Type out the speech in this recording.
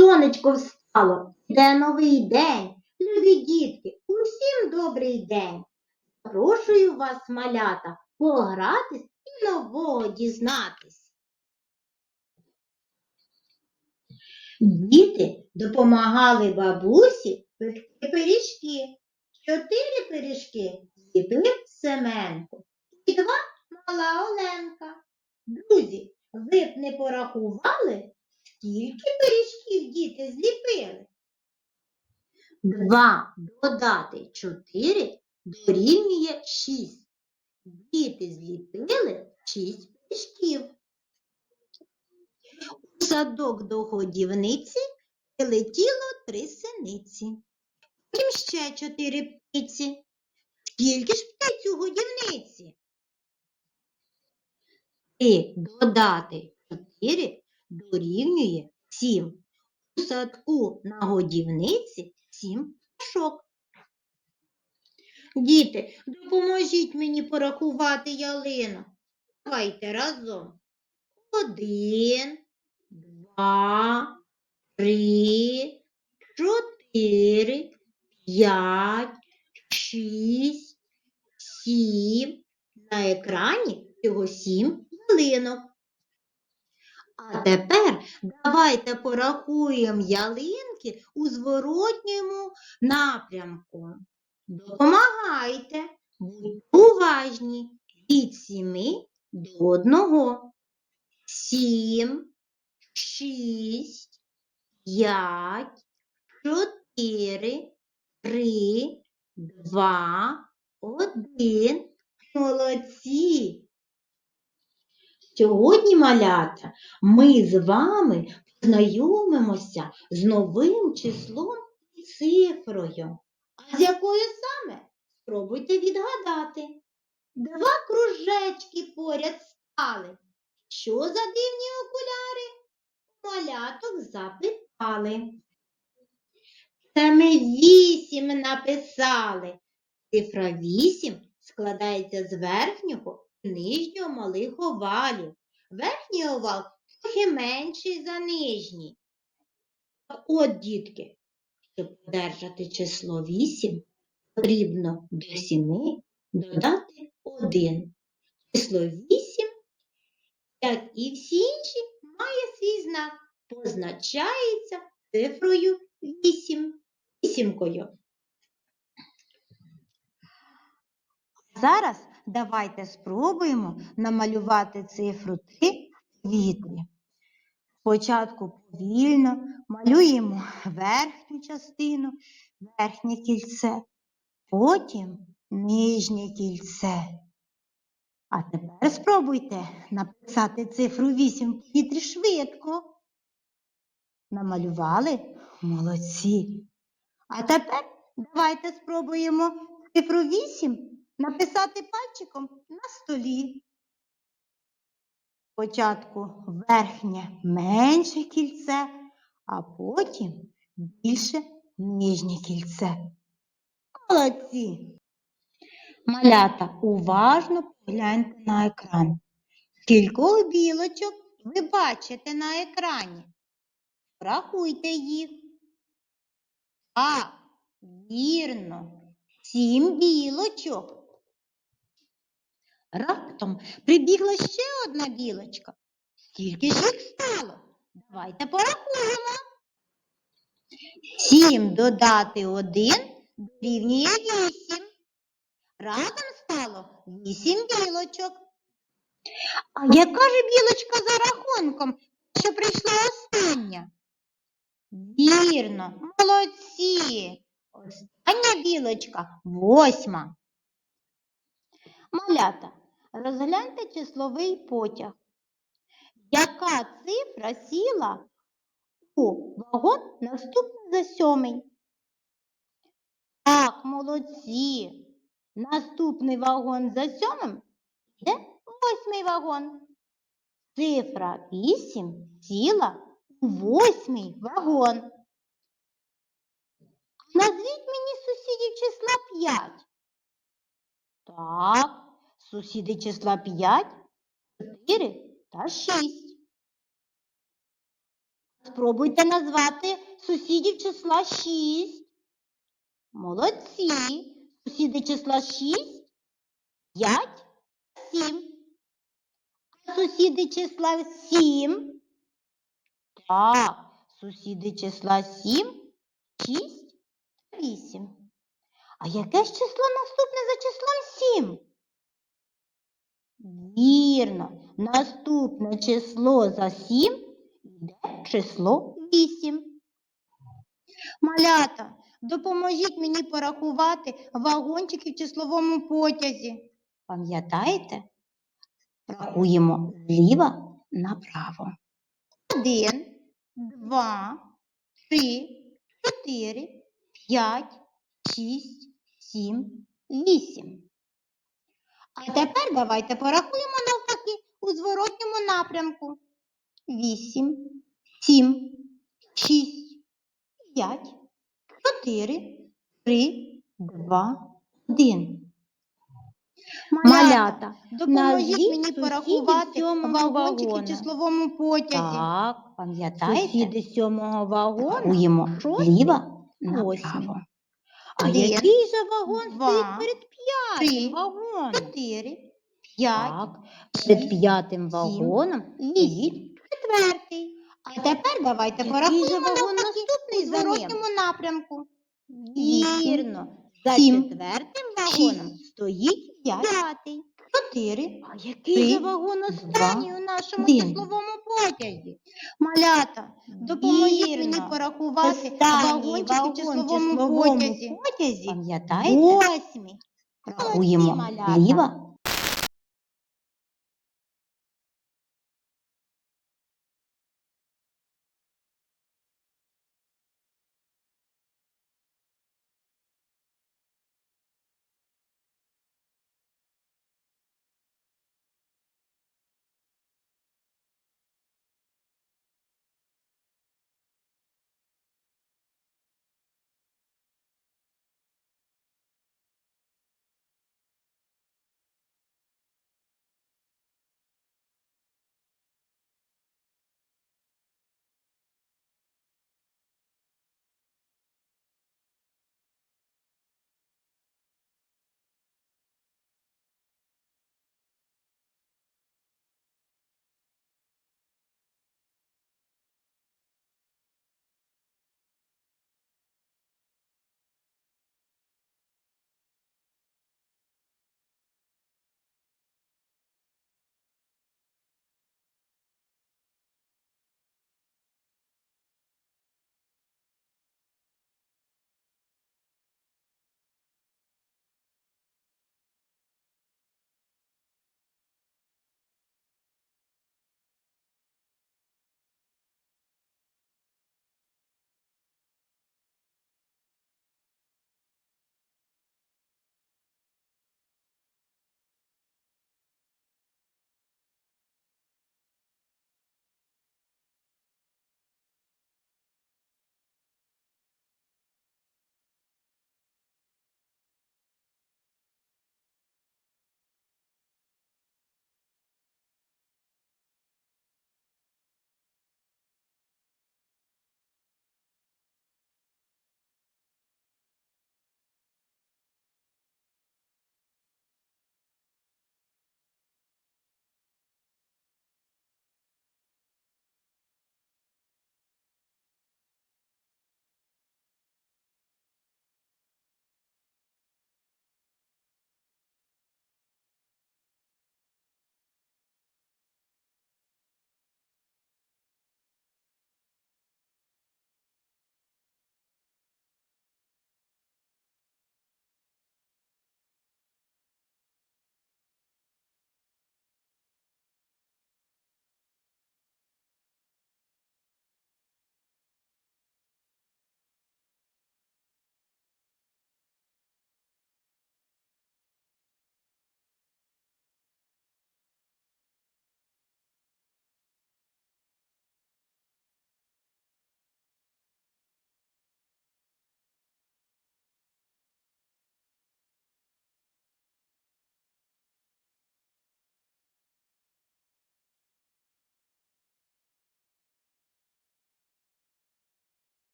Сонечко встало, де новий день. Любі дітки, усім добрий день. Запрошую вас, малята, погратись і нового дізнатись. Діти допомагали бабусі пекти пиріжки. Чотири пиріжки зліпив Семенко і два мала Оленка. Друзі, ви б не порахували, скільки пиріжків діти зліпили? Два додати чотири дорівнює шість. Діти зліпили шість пиріжків. У садок до годівниці прилетіло три синиці. Потім ще чотири птиці. Скільки ж птиць у годівниці? Три додати чотири дорівнює сім. У садку на годівниці сім пташок. Діти, допоможіть мені порахувати ялину. Давайте разом. Один, два, три, чотири, п'ять, шість, сім. На екрані всього сім ялинок. А тепер давайте порахуємо ялинки у зворотньому напрямку. Допомагайте, будьте уважні від сіми до одного. Сім, шість, п'ять, чотири, три, два, один. Молодці! Сьогодні, малята, ми з вами познайомимося з новим числом і цифрою. А з якою саме? Спробуйте відгадати. Два кружечки поряд стали. Що за дивні окуляри? Маляток запитали. Це ми вісім написали. Цифра вісім складається з верхнього нижнього малих овалів. Верхній овал трохи менший за нижній. От, дітки, щоб одержати число 8, потрібно до 7 додати 1. Число 8, як і всі інші, має свій знак. Позначається цифрою 8. Вісімкою. Зараз давайте спробуємо намалювати цифру 3 в повітрі. Спочатку повільно малюємо верхню частину, верхнє кільце, потім нижнє кільце. А тепер спробуйте написати цифру 8 в повітрі швидко. Намалювали? Молодці. А тепер давайте спробуємо цифру 8 написати пальчиком на столі. Спочатку верхнє менше кільце, а потім більше нижнє кільце. Молодці! Малята, уважно погляньте на екран. Кількох білочок ви бачите на екрані. Рахуйте їх. А, вірно, сім білочок. Раптом прибігла ще одна білочка. Скільки ж їх стало? Давайте порахуємо. Сім додати один дорівнює вісім. Разом стало вісім білочок. А яка ж білочка за рахунком, що прийшла остання? Вірно, молодці. Остання білочка восьма. Малята, розгляньте числовий потяг. Яка цифра сіла у вагон наступний за сьомий? Так, молодці. Наступний вагон за сьомим це восьмий вагон. Цифра 8 сіла у восьмий вагон. Назвіть мені сусідів числа 5. Так, сусіди числа 5, 4 та 6. Спробуйте назвати сусідів числа 6. Молодці. Сусіди числа 6, 5, 7. А сусіди числа 7? Так, сусіди числа 7, 6, 8. А яке ж число наступне за числом 7? Вірно, наступне число за 7 йде число 8. Малята, допоможіть мені порахувати вагончики в числовому потязі. Пам'ятаєте? Рахуємо зліва направо. Один, два, три, чотири, п'ять, шість, сім, вісім. А тепер давайте порахуємо навпаки у зворотньому напрямку. Вісім, сім, шість, п'ять, чотири, три, два, один. Малята, допоможіть назвіть мені сусідів порахувати сьомого вагончики в вагона. числовому потязі. Так, пам'ятаєте? Сусіди сьомого вагона. Рахуємо шостий, направо. А який же вагон два, стоїть перед п'ятим три, вагоном? Чотири, п'ять, Так, перед п'ятим вагоном вісім, четвертий. А тепер давайте Який порахуємо вагон наступний у за ним? зворотньому напрямку. Вірно. За сім, четвертим вагоном шість, стоїть п'ятий. Чотири, А який три, же вагон останній два, у нашому один. числовому потязі? Малята, допоможіть мені Вірно. порахувати Останній вагончики вагон в числовому числовому потязі. потязі Пам'ятаєте? Восьмий. Рахуємо ліва зліва